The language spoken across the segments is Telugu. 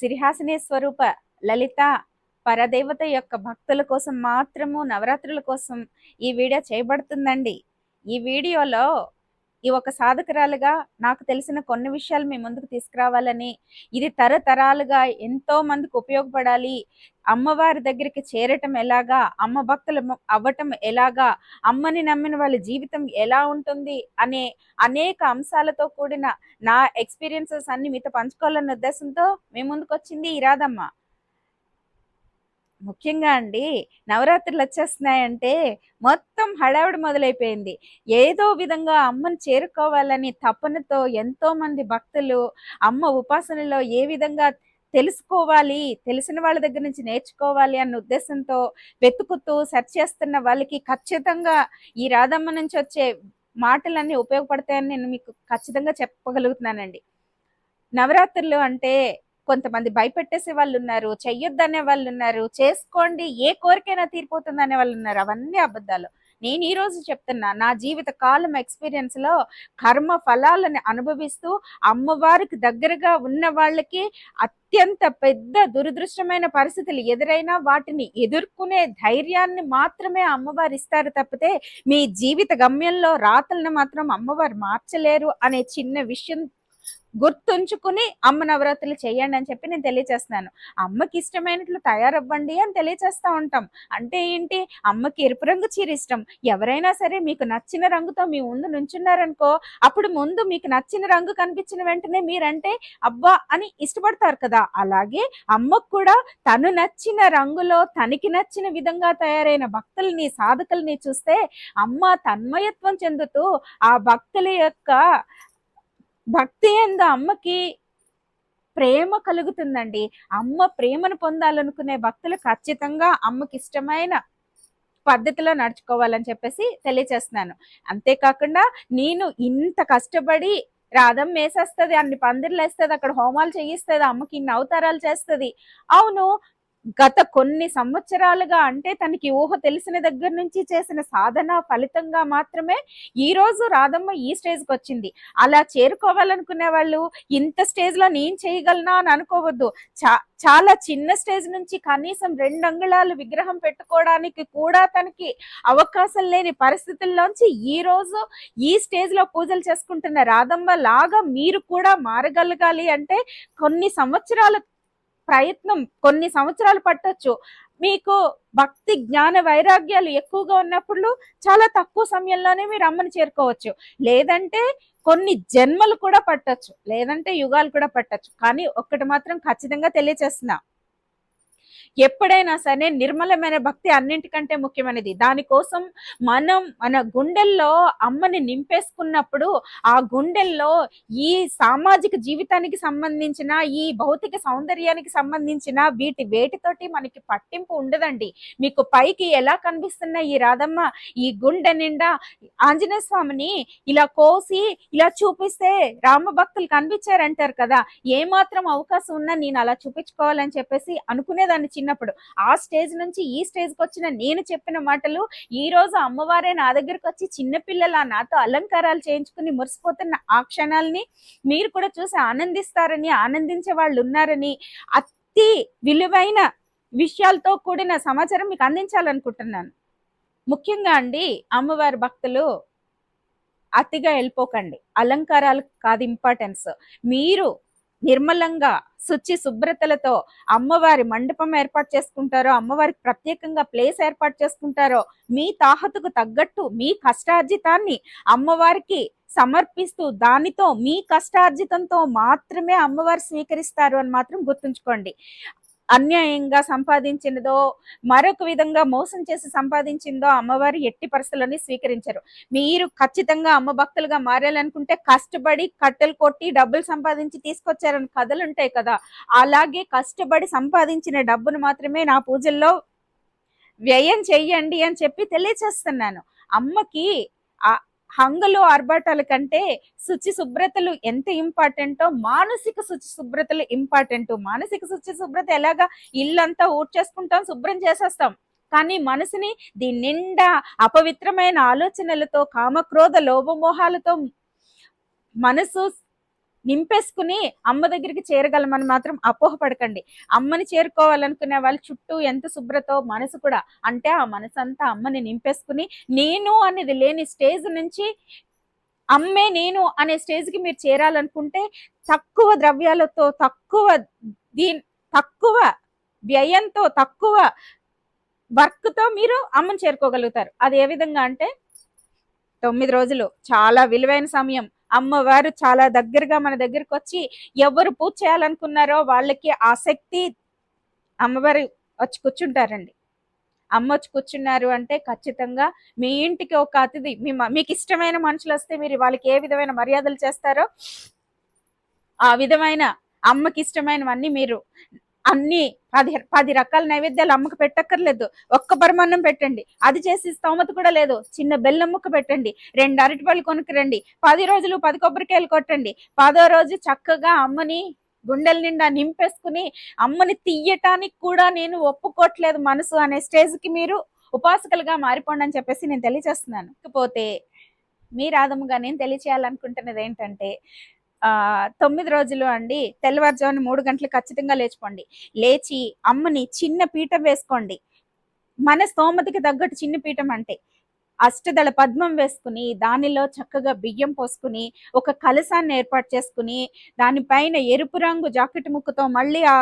సిరిహాసిని స్వరూప లలిత పరదేవత యొక్క భక్తుల కోసం మాత్రము నవరాత్రుల కోసం ఈ వీడియో చేయబడుతుందండి. ఈ వీడియోలో ఈ ఒక సాధకురాలుగా నాకు తెలిసిన కొన్ని విషయాలు మీ ముందుకు తీసుకురావాలని ఇది తరతరాలుగా ఎంతో మందికి ఉపయోగపడాలి. అమ్మవారి దగ్గరికి చేరటం ఎలాగా? అమ్మ భక్తులు అవ్వటం ఎలాగా? అమ్మని నమ్మిన వాళ్ళ జీవితం ఎలా ఉంటుంది? అనే అనేక అంశాలతో కూడిన నా ఎక్స్పీరియన్సెస్ అన్ని మీతో పంచుకోవాలన్న ఉద్దేశంతో మీ ముందుకు వచ్చింది ఈ రాధమ్మ. ముఖ్యంగా అండి నవరాత్రులు వచ్చేస్తున్నాయంటే మొత్తం హడావిడి మొదలైపోయింది. ఏదో విధంగా అమ్మని చేరుకోవాలని తపనతో ఎంతో మంది భక్తులు అమ్మ ఉపాసనలో ఏ విధంగా తెలుసుకోవాలి తెలిసిన వాళ్ళ దగ్గర నుంచి నేర్చుకోవాలి అన్న ఉద్దేశంతో వెతుకుతూ సెర్చ్ చేస్తున్న వాళ్ళకి ఖచ్చితంగా ఈ రాధమ్మ నుంచి వచ్చే మాటలన్నీ ఉపయోగపడతాయని నేను మీకు ఖచ్చితంగా చెప్పగలుగుతున్నానండి. నవరాత్రులు అంటే కొంతమంది భయపెట్టేసే వాళ్ళు ఉన్నారు చెయ్యొద్దనే వాళ్ళు ఉన్నారు చేసుకోండి ఏ కోరికైనా తీరిపోతుంది అనే వాళ్ళు ఉన్నారు అవన్నీ అబద్ధాలు. నేను ఈ రోజు చెప్తున్నా నా జీవిత కాలం ఎక్స్పీరియన్స్లో కర్మ ఫలాలను అనుభవిస్తూ అమ్మవారికి దగ్గరగా ఉన్న వాళ్ళకి అత్యంత పెద్ద దురదృష్టమైన పరిస్థితులు ఎదురైనా వాటిని ఎదుర్కొనే ధైర్యాన్ని మాత్రమే అమ్మవారు ఇస్తారు తప్పితే మీ జీవిత గమ్యంలో రాతలను మాత్రం అమ్మవారు మార్చలేరు అనే చిన్న విషయం గుర్తుంచుకుని అమ్మ నవరాత్రులు చేయండి అని చెప్పి నేను తెలియచేస్తున్నాను అమ్మకి ఇష్టమైనట్లు తయారవ్వండి అని తెలియచేస్తా ఉంటాం. అంటే ఏంటి? అమ్మకి ఎరుపు రంగు చీర ఇష్టం. ఎవరైనా సరే మీకు నచ్చిన రంగుతో మీ ముందు నుంచున్నారనుకో అప్పుడు ముందు మీకు నచ్చిన రంగు కనిపించిన వెంటనే మీరంటే అబ్బా! అని ఇష్టపడతారు కదా. అలాగే అమ్మకు కూడా తను నచ్చిన రంగులో తనకి నచ్చిన విధంగా తయారైన భక్తుల్ని సాధకుల్ని చూస్తే అమ్మ తన్మయత్వం చెందుతూ ఆ భక్తుల యొక్క భక్తి ఎందు అమ్మకి ప్రేమ కలుగుతుందండి. అమ్మ ప్రేమను పొందాలనుకునే భక్తులు ఖచ్చితంగా అమ్మకి ఇష్టమైన పద్ధతిలో నడుచుకోవాలని చెప్పేసి తెలియచేస్తున్నాను. అంతేకాకుండా నేను ఇంత కష్టపడి రాధం వేసేస్తుంది అన్ని పందిర్లు వేస్తుంది అక్కడ హోమాలు చేయిస్తుంది అమ్మకి ఇన్ని అవతారాలు చేస్తుంది. అవును గత కొన్ని సంవత్సరాలుగా అంటే తనకి ఊహ తెలిసిన దగ్గర నుంచి చేసిన సాధన ఫలితంగా మాత్రమే ఈ రోజు రాధమ్మ ఈ స్టేజ్కి వచ్చింది. అలా చేరుకోవాలనుకునే వాళ్ళు ఇంత స్టేజ్లో నేను చేయగలనా అని అనుకోవద్దు. చా చాలా చిన్న స్టేజ్ నుంచి కనీసం రెండు అంగుళాలు విగ్రహం పెట్టుకోవడానికి కూడా తనకి అవకాశం లేని పరిస్థితుల్లోంచి ఈ రోజు ఈ స్టేజ్లో పూజలు చేసుకుంటున్న రాధమ్మ లాగా మీరు కూడా మారగలగాలి అంటే కొన్ని సంవత్సరాల ప్రయత్నం కొన్ని సంవత్సరాలు పట్టొచ్చు. మీకు భక్తి జ్ఞాన వైరాగ్యాలు ఎక్కువగా ఉన్నప్పుడు చాలా తక్కువ సమయంలోనే మీరు అమ్మని చేరుకోవచ్చు. లేదంటే కొన్ని జన్మలు కూడా పట్టచ్చు. లేదంటే యుగాలు కూడా పట్టచ్చు. కానీ ఒక్కటి మాత్రం ఖచ్చితంగా తెలియచేస్తున్నా. ఎప్పుడైనా సరే నిర్మలమైన భక్తి అన్నింటికంటే ముఖ్యమైనది. దానికోసం మనం మన గుండెల్లో అమ్మని నింపేసుకున్నప్పుడు ఆ గుండెల్లో ఈ సామాజిక జీవితానికి సంబంధించిన ఈ భౌతిక సౌందర్యానికి సంబంధించిన వీటి వేటితోటి మనకి పట్టింపు ఉండదండి. మీకు పైకి ఎలా కనిపిస్తున్న ఈ రాధమ్మ ఈ గుండె నిండా ఆంజనేయ స్వామిని ఇలా కోసి ఇలా చూపిస్తే రామ భక్తులు కనిపించారంటారు కదా. ఏమాత్రం అవకాశం ఉన్నా నేను అలా చూపించుకోవాలని చెప్పేసి అనుకునేదాన్ని చిన్నప్పుడు. ఆ స్టేజ్ నుంచి ఈ స్టేజ్కి వచ్చిన నేను చెప్పిన మాటలు ఈ రోజు అమ్మవారే నా దగ్గరకు వచ్చి చిన్నపిల్లల నాతో అలంకారాలు చేయించుకుని మురిసిపోతున్న ఆ క్షణాలని మీరు కూడా చూసి ఆనందిస్తారని ఆనందించే వాళ్ళు ఉన్నారని అతి విలువైన విషయాలతో కూడిన సమాచారం మీకు అందించాలనుకుంటున్నాను. ముఖ్యంగా అండి అమ్మవారి భక్తులు అతిగా వెళ్ళిపోకండి. అలంకారాలు కాదు ఇంపార్టెన్స్ మీరు నిర్మలంగా శుచి శుభ్రతలతో అమ్మవారి మండపం ఏర్పాటు చేసుకుంటారో అమ్మవారికి ప్రత్యేకంగా ప్లేస్ ఏర్పాటు చేసుకుంటారో మీ తాహతుకు తగ్గట్టు మీ కష్టార్జితాన్ని అమ్మవారికి సమర్పిస్తూ దానితో మీ కష్టార్జితంతో మాత్రమే అమ్మవారు స్వీకరిస్తారు అని మాత్రం గుర్తుంచుకోండి. అన్యాయంగా సంపాదించినదో మరొక విధంగా మోసం చేసి సంపాదించిందో అమ్మవారు ఎట్టి పరిస్థితులని స్వీకరించరు. మీరు ఖచ్చితంగా అమ్మ భక్తులుగా మారాలనుకుంటే కష్టపడి కట్టెలు కొట్టి డబ్బులు సంపాదించి తీసుకొచ్చారని కథలు ఉంటాయి కదా. అలాగే కష్టపడి సంపాదించిన డబ్బును మాత్రమే నా పూజల్లో వ్యయం చెయ్యండి అని చెప్పి తెలియచేస్తున్నాను. అమ్మకి ఆ హంగులు ఆర్భాటాల కంటే శుచి శుభ్రతలు ఎంత ఇంపార్టెంటో మానసిక శుచి శుభ్రతలు ఇంపార్టెంట్. మానసిక శుచి శుభ్రత ఎలాగా ఇల్లంతా ఊడ్చేసుకుంటాం శుభ్రం చేసేస్తాం. కానీ మనసుని దీని నిండా అపవిత్రమైన ఆలోచనలతో కామక్రోధ లోభమోహాలతో మనసు నింపేసుకుని అమ్మ దగ్గరికి చేరగలమని మాత్రం అపోహపడకండి. అమ్మని చేరుకోవాలనుకునే వాళ్ళ చుట్టూ ఎంత శుభ్రతో మనసు కూడా అంటే ఆ మనసు అంతా అమ్మని నింపేసుకుని నేను అనేది లేని స్టేజ్ నుంచి అమ్మే నేను అనే స్టేజ్కి మీరు చేరాలనుకుంటే తక్కువ ద్రవ్యాలతో తక్కువ దీని తక్కువ వ్యయంతో తక్కువ వర్క్తో మీరు అమ్మని చేరుకోగలుగుతారు. అది ఏ విధంగా అంటే తొమ్మిది రోజులు చాలా విలువైన సమయం. అమ్మవారు చాలా దగ్గరగా మన దగ్గరకు వచ్చి ఎవరు పూజ చేయాలనుకున్నారో వాళ్ళకి ఆసక్తి అమ్మవారు వచ్చి కూర్చుంటారండి. అమ్మ వచ్చి కూర్చున్నారు అంటే ఖచ్చితంగా మీ ఇంటికి ఒక అతిథి మీ మీకు ఇష్టమైన మనుషులు వస్తే మీరు వాళ్ళకి ఏ విధమైన మర్యాదలు చేస్తారో ఆ విధమైన అమ్మకి ఇష్టమైనవన్నీ మీరు అన్ని పది పది రకాల నైవేద్యాలు అమ్మకు పెట్టక్కర్లేదు. ఒక్క పరమాన్నం పెట్టండి. అది చేసి స్తోమత కూడా లేదు. చిన్న బెల్లం పెట్టండి. రెండు అరటిపళ్ళు కొనుక్కురండి పది రోజులు పది కొబ్బరికాయలు కొట్టండి. పదో రోజు చక్కగా అమ్మని గుండెల నిండా నింపేసుకుని అమ్మని తీయటానికి కూడా నేను ఒప్పుకోవట్లేదు మనసు అనే స్టేజ్కి మీరు ఉపాసకులుగా మారిపోండి అని చెప్పేసి నేను తెలియజేస్తున్నాను. ఇకపోతే మీ రాధముగా నేను తెలియచేయాలనుకుంటున్నది ఏంటంటే తొమ్మిది రోజులు అండి. తెల్లవారుజామున మూడు గంటలు ఖచ్చితంగా లేచిపోండి. లేచి అమ్మని చిన్న పీఠం వేసుకోండి. మన స్తోమతకి తగ్గట్టు చిన్న పీఠం అంటే అష్టదళ పద్మం వేసుకుని దానిలో చక్కగా బియ్యం పోసుకుని ఒక కలసాన్ని ఏర్పాటు చేసుకుని దానిపైన ఎరుపు రంగు జాకెట్ ముక్కతో మళ్ళీ ఆ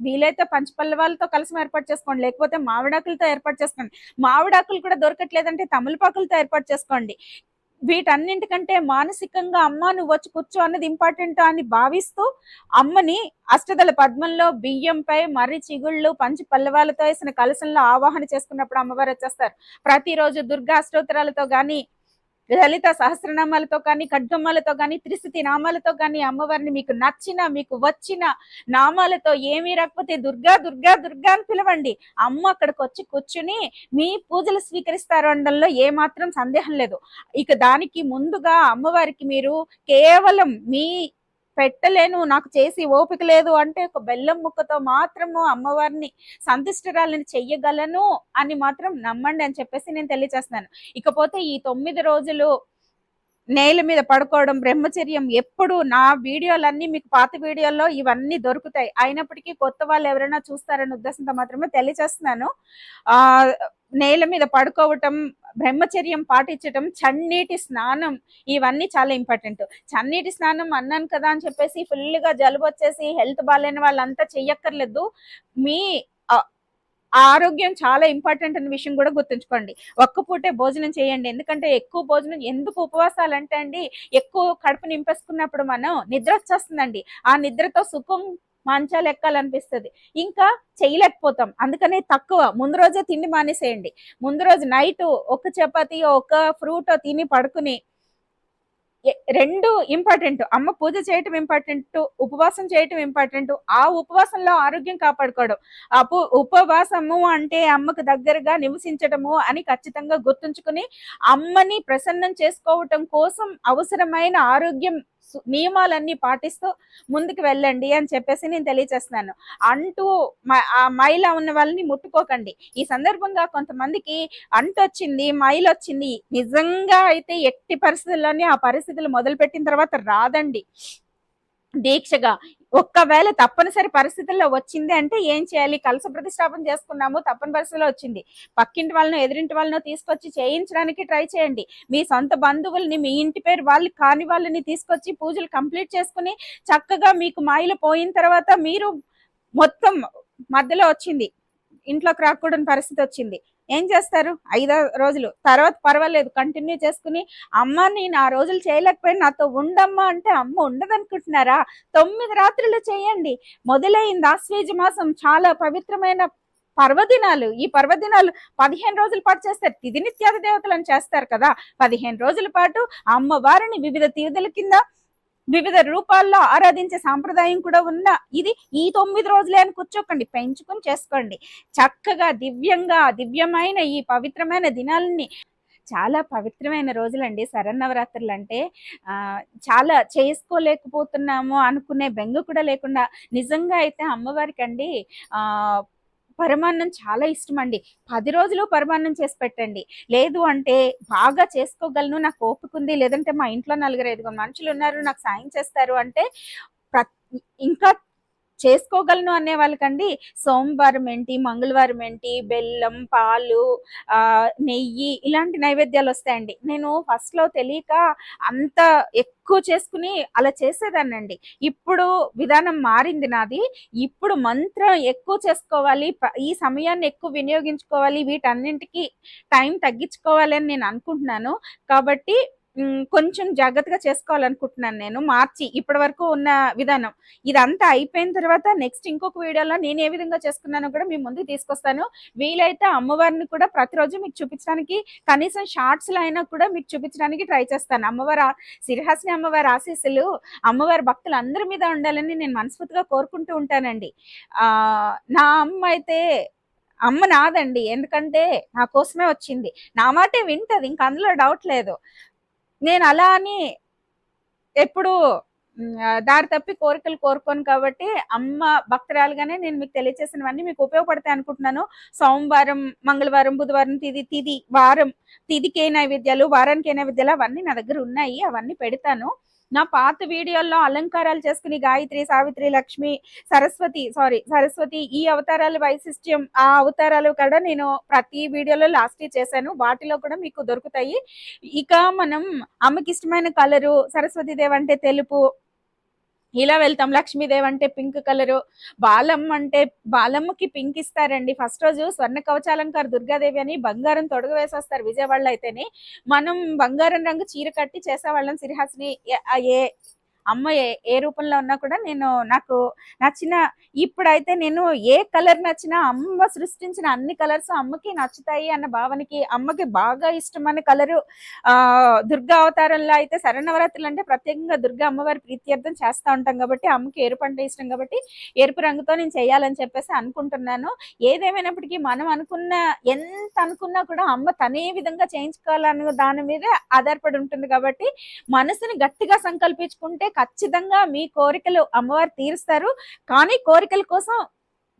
వీలైతే పంచపల్లవాళ్ళతో కలసం ఏర్పాటు చేసుకోండి. లేకపోతే మామిడాకులతో ఏర్పాటు చేసుకోండి. మామిడాకులు కూడా దొరకట్లేదంటే తమలపాకులతో ఏర్పాటు చేసుకోండి. వీటన్నింటికంటే మానసికంగా అమ్మ నువ్వు వచ్చి కూర్చో అన్నది ఇంపార్టెంట్ అని భావిస్తూ అమ్మని అష్టదళ పద్మంలో బియ్యంపై మర్రి చిగుళ్ళు పంచి పల్లవాలతో వేసిన కలసంలో ఆవాహన చేసుకున్నప్పుడు అమ్మవారు వచ్చేస్తారు. ప్రతిరోజు దుర్గా అష్టోత్తరాలతో గాని లలిత సహస్రనామాలతో కానీ ఖడ్గమ్మాలతో కానీ త్రిశతి నామాలతో కానీ అమ్మవారిని మీకు నచ్చిన మీకు వచ్చిన నామాలతో ఏమీ రాకపోతే దుర్గా దుర్గా దుర్గా అని పిలవండి. అమ్మ అక్కడికి వచ్చి కూర్చుని మీ పూజలు స్వీకరిస్తారు అనడంలో ఏ మాత్రం సందేహం లేదు. ఇక దానికి ముందుగా అమ్మవారికి మీరు కేవలం మీ పెట్టలేను నాకు చేసి ఓపిక లేదు అంటే ఒక బెల్లం ముక్కతో మాత్రము అమ్మవారిని సంతుష్టరాలని చెయ్యగలను అని మాత్రం నమ్మండి అని చెప్పేసి నేను తెలియచేస్తున్నాను. ఇకపోతే ఈ తొమ్మిది రోజులు నేల మీద పడుకోవడం బ్రహ్మచర్యం ఎప్పుడు నా వీడియోలన్నీ మీకు పాత వీడియోల్లో ఇవన్నీ దొరుకుతాయి. అయినప్పటికీ కొత్త వాళ్ళు ఎవరైనా చూస్తారనే ఉద్దేశంతో మాత్రమే తెలియచేస్తున్నాను. ఆ నేల మీద పడుకోవటం బ్రహ్మచర్యం పాటించటం చన్నీటి స్నానం ఇవన్నీ చాలా ఇంపార్టెంట్. చన్నీటి స్నానం అన్నాను కదా అని చెప్పేసి ఫుల్గా జలుబు వచ్చేసి హెల్త్ బాగాలేని వాళ్ళంతా చెయ్యక్కర్లేదు. మీ ఆరోగ్యం చాలా ఇంపార్టెంట్ అనే విషయం కూడా గుర్తుంచుకోండి. ఒక్క పూటే భోజనం చేయండి. ఎందుకంటే ఎక్కువ భోజనం ఎందుకు ఉపవాసాలు అంటే అండి ఎక్కువ కడుపు నింపేసుకున్నప్పుడు మనం నిద్ర వచ్చేస్తుందండి. ఆ నిద్రతో సుఖం మంచాలు ఎక్కాలనిపిస్తుంది ఇంకా చేయలేకపోతాం. అందుకనే తక్కువ. ముందు రోజే తిండి మానేసేయండి. ముందు రోజు నైట్ ఒక చపాతీ ఒక ఫ్రూట్ తిని పడుకుని రెండు ఇంపార్టెంట్ అమ్మ పూజ చేయటం ఇంపార్టెంట్ ఉపవాసం చేయటం ఇంపార్టెంట్ ఆ ఉపవాసంలో ఆరోగ్యం కాపాడుకోవడం. ఆ ఉపవాసము అంటే అమ్మకు దగ్గరగా నివసించటము అని ఖచ్చితంగా గుర్తుంచుకుని అమ్మని ప్రసన్నం చేసుకోవటం కోసం అవసరమైన ఆరోగ్యం నియమాలన్నీ పాటిస్తూ ముందుకు వెళ్ళండి అని చెప్పేసి నేను తెలియచేస్తున్నాను. అంటూ మ- ఆ మైల ఉన్న వాళ్ళని ముట్టుకోకండి. ఈ సందర్భంగా కొంతమందికి అంటు వచ్చింది మైలు వచ్చింది నిజంగా అయితే ఎట్టి పరిస్థితుల్లోనే ఆ పరిస్థితులు మొదలుపెట్టిన తర్వాత రాదండి. దీక్షగా. ఒక్కవేళ తప్పనిసరి పరిస్థితుల్లో వచ్చింది అంటే ఏం చేయాలి? కలస ప్రతిష్టాపన చేసుకున్నాము తప్పని పరిస్థితిలో వచ్చింది. పక్కింటి వాళ్ళను ఎదురింటి వాళ్ళను తీసుకొచ్చి చేయించడానికి ట్రై చేయండి. మీ సొంత బంధువుల్ని మీ ఇంటి పేరు వాళ్ళు కాని వాళ్ళని తీసుకొచ్చి పూజలు కంప్లీట్ చేసుకుని చక్కగా మీకు మాయలు పోయిన తర్వాత మీరు మొత్తం మధ్యలో వచ్చింది. ఇంట్లోకి రాకూడని పరిస్థితి వచ్చింది. ఏం చేస్తారు? ఐదో రోజులు. తర్వాత పర్వాలేదు కంటిన్యూ చేసుకుని అమ్మ నేను ఆ రోజులు చేయలేకపోయినా నాతో ఉండమ్మా అంటే అమ్మ ఉండదనుకుంటున్నారా? తొమ్మిది రాత్రులు చేయండి. మొదలైంది ఆశ్వేజ మాసం. చాలా పవిత్రమైన పర్వదినాలు. ఈ పర్వదినాలు పదిహేను రోజుల పాటు చేస్తారు. తిథి నిత్యాది దేవతలను చేస్తారు కదా. పదిహేను రోజుల పాటు అమ్మవారిని వివిధ తీర్థుల కింద వివిధ రూపాల్లో ఆరాధించే సాంప్రదాయం కూడా ఉన్న ఇది ఈ తొమ్మిది రోజులే అని కూర్చోకండి పెంచుకొని చేసుకోండి. చక్కగా దివ్యంగా దివ్యమైన ఈ పవిత్రమైన దినాలని చాలా పవిత్రమైన రోజులండి. శరన్నవరాత్రులు అంటే చాలా చేసుకోలేకపోతున్నాము అనుకునే బెంగ కూడా లేకుండా నిజంగా అయితే అమ్మవారికి అండి పరమాన్నం చాలా ఇష్టం అండి పది రోజులు పరమాన్నం చేసి పెట్టండి. లేదు అంటే బాగా చేసుకోగలను నాకు ఓపిక ఉంది లేదంటే మా ఇంట్లో నలుగురు ఐదుగురు మనుషులు ఉన్నారు నాకు సాయం చేస్తారు అంటే ఇంకా చేసుకోగలను అనే వాళ్ళకండి. సోమవారం ఏంటి మంగళవారం ఏంటి బెల్లం పాలు నెయ్యి ఇలాంటి నైవేద్యాలు వస్తాయండి. నేను ఫస్ట్లో తెలియక అంత ఎక్కువ చేసుకుని అలా చేసేదానండి ఇప్పుడు విధానం మారింది నాది. ఇప్పుడు మంత్రం ఎక్కువ చేసుకోవాలి ఈ సమయాన్ని ఎక్కువ వినియోగించుకోవాలి వీటన్నింటికి టైం తగ్గించుకోవాలి అని నేను అనుకుంటున్నాను. కాబట్టి కొంచెం జాగ్రత్తగా చేసుకోవాలనుకుంటున్నాను నేను. మార్చి ఇప్పటి వరకు ఉన్న విధానం. ఇదంతా అయిపోయిన తర్వాత నెక్స్ట్ ఇంకొక వీడియోలో నేను ఏ విధంగా చేసుకున్నానో కూడా మీ ముందుకు తీసుకొస్తాను. వీలైతే అమ్మవారిని కూడా ప్రతిరోజు మీకు చూపించడానికి కనీసం షార్ట్స్లో అయినా కూడా మీకు చూపించడానికి ట్రై చేస్తాను. అమ్మవారు సిరిహాసిని అమ్మవారి ఆశీస్సులు అమ్మవారి భక్తులు అందరి మీద ఉండాలని నేను మనస్ఫూర్తిగా కోరుకుంటూ ఉంటానండి. నా అమ్మ అయితే అమ్మ నాదండి. ఎందుకంటే నా కోసమే వచ్చింది. నా మాటే వింటది. ఇంక అందులో డౌట్ లేదు. నేను అలా అని ఎప్పుడు దారి తప్పి కోరికలు కోరుకోను కాబట్టి అమ్మ భక్తురాలుగానే నేను మీకు తెలియజేసినవన్నీ మీకు ఉపయోగపడతాయి అనుకుంటున్నాను. సోమవారం మంగళవారం బుధవారం తిది తిది వారం తిదికే ఏ నైవేద్యాలు వారానికి నైవేద్యాలు అవన్నీ నా దగ్గర ఉన్నాయి. అవన్నీ పెడతాను. నా పాత వీడియోల్లో అలంకారాలు చేసుకుని గాయత్రి సావిత్రి లక్ష్మి సరస్వతి సారీ సరస్వతి ఈ అవతారాల వైశిష్ట్యం ఆ అవతారాలు కూడా నేను ప్రతి వీడియోలో లాస్ట్ చేశాను. వాటిలో కూడా మీకు దొరుకుతాయి. ఇక మనం అమ్మకి ఇష్టమైన కలరు సరస్వతి దేవ్ అంటే తెలుపు ఇలా వెళ్తాం. లక్ష్మీదేవి అంటే పింక్ కలరు. బాలమ్ అంటే బాలమ్మకి పింక్ ఇస్తారండి. ఫస్ట్ రోజు స్వర్ణ కవచాలంకార దుర్గాదేవి అని బంగారం తొడుగు వేసేస్తారు విజయవాడలో అయితేనే. మనం బంగారం రంగు చీర కట్టి చేసేవాళ్ళం. సిరిహాసిని ఏ అమ్మ ఏ ఏ రూపంలో ఉన్నా కూడా నేను నాకు నచ్చిన ఇప్పుడైతే నేను ఏ కలర్ నచ్చినా అమ్మ సృష్టించిన అన్ని కలర్స్ అమ్మకి నచ్చుతాయి అన్న భావనకి అమ్మకి బాగా ఇష్టమైన కలరు ఆ దుర్గా అవతారంలో అయితే శరణవరాత్రులు అంటే ప్రత్యేకంగా దుర్గా అమ్మవారి ప్రీత్యర్థం చేస్తూ ఉంటాం కాబట్టి అమ్మకి ఎరుపు అంటే ఇష్టం కాబట్టి ఎరుపు రంగుతో నేను చేయాలని చెప్పేసి అనుకుంటున్నాను. ఏదేమైనప్పటికీ మనం అనుకున్న ఎంత అనుకున్నా కూడా అమ్మ తనే విధంగా చేయించుకోవాలన్న దాని మీద ఆధారపడి ఉంటుంది కాబట్టి మనసుని గట్టిగా సంకల్పించుకుంటే ఖచ్చితంగా మీ కోరికలు అమ్మవారు తీరుస్తారు. కానీ కోరికల కోసం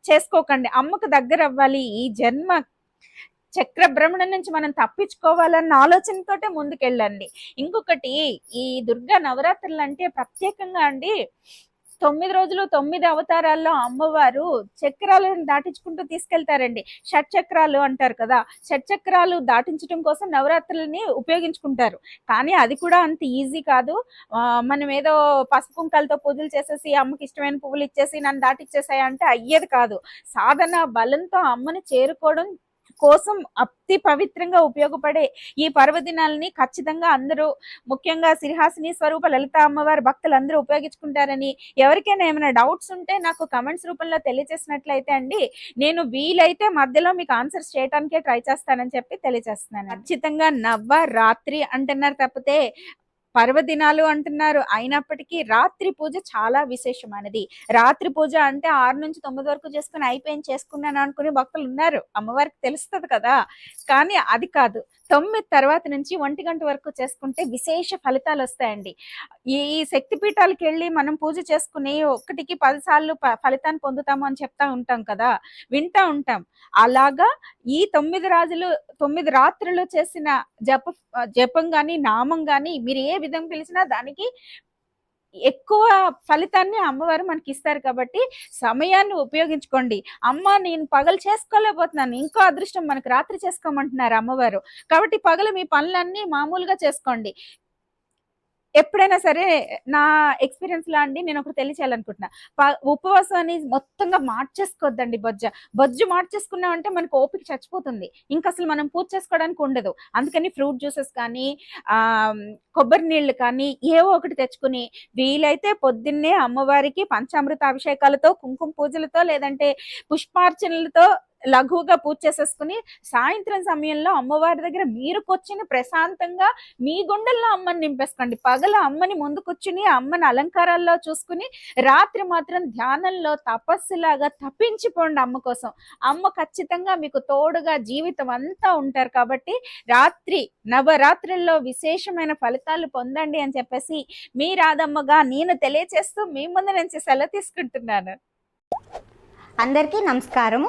చేసుకోకండి. అమ్మకు దగ్గర అవ్వాలి. ఈ జన్మ చక్ర భ్రమణం నుంచి మనం తప్పించుకోవాలన్న ఆలోచనతోటే ముందుకెళ్ళండి. ఇంకొకటి ఈ దుర్గా నవరాత్రులు అంటే ప్రత్యేకంగా అండి తొమ్మిది రోజులు తొమ్మిది అవతారాల్లో అమ్మవారు చక్రాలను దాటించుకుంటూ తీసుకెళ్తారండి. షట్ చక్రాలు అంటారు కదా షట్ చక్రాలు దాటించడం కోసం నవరాత్రులని ఉపయోగించుకుంటారు. కానీ అది కూడా అంత ఈజీ కాదు. మనం ఏదో పసుపు కుంకాలతో పూజలు చేసేసి అమ్మకి ఇష్టమైన పువ్వులు ఇచ్చేసి నన్ను దాటిచ్చేసాయి అంటే అయ్యేది కాదు. సాధన బలంతో అమ్మని చేరుకోవడం కోసం అతి పవిత్రంగా ఉపయోగపడే ఈ పర్వదినాలని ఖచ్చితంగా అందరూ ముఖ్యంగా సిరిహాసిని స్వరూప లలిత అమ్మవారి భక్తులందరూ ఉపయోగించుకుంటారని ఎవరికైనా ఏమైనా డౌట్స్ ఉంటే నాకు కమెంట్స్ రూపంలో తెలియజేసినట్లయితే అండి నేను వీలైతే మధ్యలో మీకు ఆన్సర్స్ చేయడానికే ట్రై చేస్తానని చెప్పి తెలియజేస్తున్నాను ఖచ్చితంగా నవ్వ రాత్రి అంటున్నారు తప్పితే పర్వదినాలు అంటున్నారు. అయినప్పటికీ రాత్రి పూజ చాలా విశేషమైనది. రాత్రి పూజ అంటే ఆరు నుంచి తొమ్మిది వరకు చేసుకుని అయిపోయింది చేసుకున్నాను అనుకునే భక్తులు ఉన్నారు. అమ్మవారికి తెలుస్తుంది కదా. కానీ అది కాదు. తొమ్మిది తర్వాత నుంచి ఒంటి గంట వరకు చేసుకుంటే విశేష ఫలితాలు వస్తాయండి. ఈ శక్తిపీఠాలకు వెళ్ళి మనం పూజ చేసుకుని ఒకటికి పది సార్లు ప- ఫలితాన్ని పొందుతాము అని చెప్తా ఉంటాం కదా. వింటా ఉంటాం. అలాగా ఈ తొమ్మిది రాజులు తొమ్మిది రాత్రులు చేసిన జప జపం కానీ నామం కానీ మీరు ఏ విధంగా పిలిచినా దానికి ఎక్కువ ఫలితాన్ని అమ్మవారు మనకి ఇస్తారు కాబట్టి సమయాన్ని ఉపయోగించుకోండి. అమ్మ నేను పగలు చేసుకోలేకపోతున్నాను. ఇంకో అదృష్టం మనకు రాత్రి చేసుకోమంటున్నారు అమ్మవారు. కాబట్టి పగలు మీ పనులన్నీ మామూలుగా చేసుకోండి. ఎప్పుడైనా సరే నా ఎక్స్పీరియన్స్ లా అండి నేను ఒకటి తెలియచేయాలనుకుంటున్నా. ఉపవాసాన్ని మొత్తంగా మార్చేసుకోవద్దండి బొజ్జ. బొజ్జు మార్చేసుకున్నామంటే మనకు ఓపిక చచ్చిపోతుంది. ఇంకా అసలు మనం పూజ చేసుకోవడానికి ఉండదు. అందుకని ఫ్రూట్ జ్యూసెస్ కానీ ఆ కొబ్బరి నీళ్ళు కానీ ఏవో ఒకటి తెచ్చుకుని వీలైతే పొద్దున్నే అమ్మవారికి పంచామృత అభిషేకాలతో కుంకుమ పూజలతో లేదంటే పుష్పార్చనలతో లఘువుగా పూజ చేసేసుకుని సాయంత్రం సమయంలో అమ్మవారి దగ్గర మీరు కూర్చుని ప్రశాంతంగా మీ గుండెల్లో అమ్మని నింపేసుకోండి. పగల అమ్మని ముందు కూర్చుని అమ్మని అలంకారాల్లో చూసుకుని రాత్రి మాత్రం ధ్యానంలో తపస్సులాగా తప్పించిపోండి అమ్మ కోసం. అమ్మ ఖచ్చితంగా మీకు తోడుగా జీవితం అంతా ఉంటారు కాబట్టి రాత్రి నవరాత్రుల్లో విశేషమైన ఫలితాలు పొందండి అని చెప్పేసి మీ రాధమ్మగా నేను తెలియచేస్తూ మీ ముందు నుంచి సెలవు తీసుకుంటున్నాను. అందరికీ నమస్కారము.